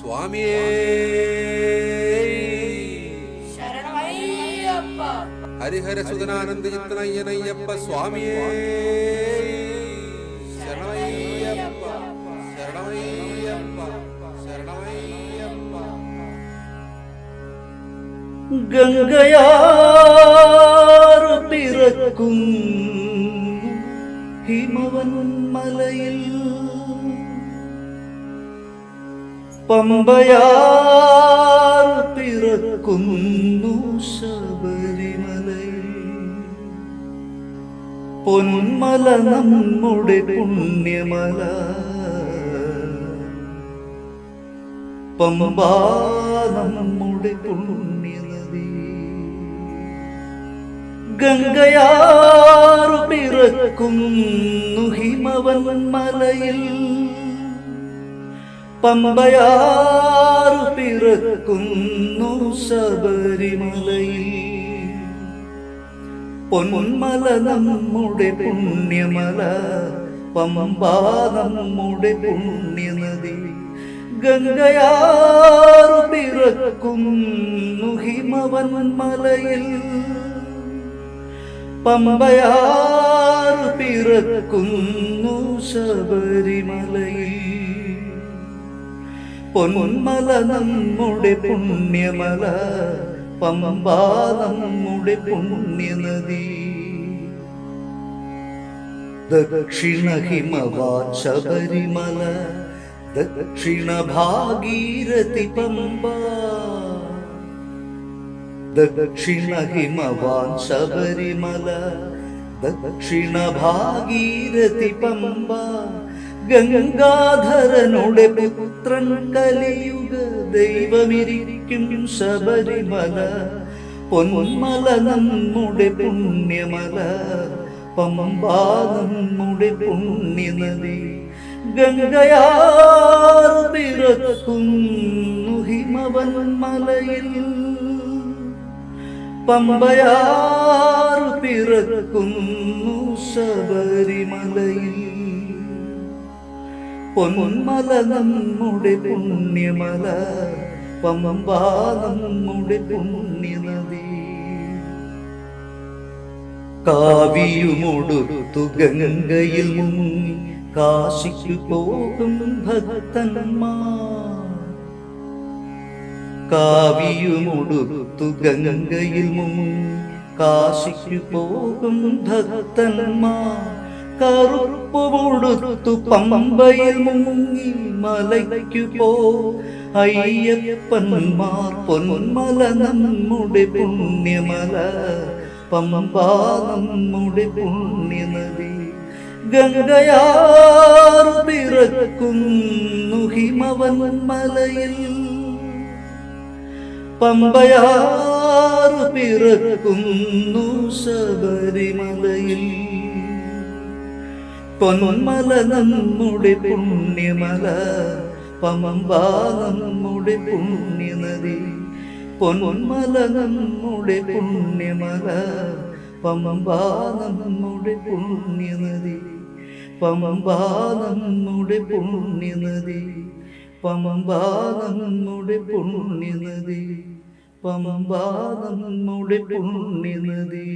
സ്വാമിയേ. ശരണമയ്യപ്പ. ഹരിഹര സുതനാനന്ദ ചിത്തനയ്യനയ്യപ്പ സ്വാമിയേ. ശരണമയ്യപ്പ. ശരണമയ്യപ്പ. ശരണമയ്യപ്പ. ഗംഗയാറു പമ്പയാറു പിറക്കുന്നു ശബരിമലയിൽ. പൊന്മല നമ്മുടെ പുണ്യമല. പമ്പ നമ്മുടെ പുണ്യനദി ഗംഗയാറു പിറക്കുന്നു ഹിമവൻ മലയിൽ. പമ്പയാറു പിറക്കുന്നു ശബരിമലയിൽ. പൊന്മല നമ്മുടെ പുണ്യമല പമ്പാ നമ്മുടെ പുണ്യനദി. ഗംഗയാറു പിറക്കുന്നു ഹിമവൻ മലയിൽ പമ്പയാറു പിറക്കുന്നു ശബരിമലയിൽ. പൊന്മല നമ്മുടെ പുണ്യമല പമ്പാ നമ്മുടെ പുണ്യനദി. ദക്ഷിണ ഹിമവാ ശബരിമല ദക്ഷിണ ഭാഗീരഥി പമ്പ. ദക്ഷിണ ഹിമവാൻ ശബരിമല ദക്ഷിണ ഭാഗീരഥി പമ്പ. ഗംഗാധരനുടെ പുത്രൻ കലിയുഗ ദൈവമിരിക്കും ശബരിമല. പൊന്മല നമ്മുടെ പുണ്യമല പമ്പാ നമ്മുടെ പുണ്യനദി. ഗംഗയാർ പിറക്കുന്നു ഹിമവൻ മലയിൽ. ശബരിമലയിൽ. പൊന്മല പുണ്യമല പമ്പാ നമ്മുടെ പുണ്യനദി കാവിയുമൊടുത്തു ഗംഗയിൽ മുങ്ങി കാശിക്കു പോകും ഭക്തന്മാർ. കാവിയുമൊടുത്തു ഗംഗയിൽ മുങ്ങി കാശിക്കു പോകും ഭക്തന്മാർ. കറുപ്പുമൊടുത്തു പമ്പയിൽ മുങ്ങി മലയ്ക്കു പോ. അയ്യപ്പന്മാർ പൊന്മല നമ്മുടെ പുണ്യമല പമ്പ നമ്മുടെ പുണ്യനദി. ഗംഗയാറു പിറക്കുന്നു ഹിമവൻ മലയിൽ. പമ്പയാറു പിറക്കുന്നു ശബരിമലയിൽ. പൊന്മല നമ്മുടെ പുണ്യമല പമ്പാ നമ്മുടെ പുണ്യനദി. പൊന്മല നമ്മുടെ പുണ്യമല പമ്പാ നമ്മുടെ പുണ്യനദി. പമ്പാ നമ്മുടെ പുണ്യനദി പമ്പാ നമ്മുടെ പുണ്യനദി പമ്പാ നമ്മുടെ പുണ്യനദി.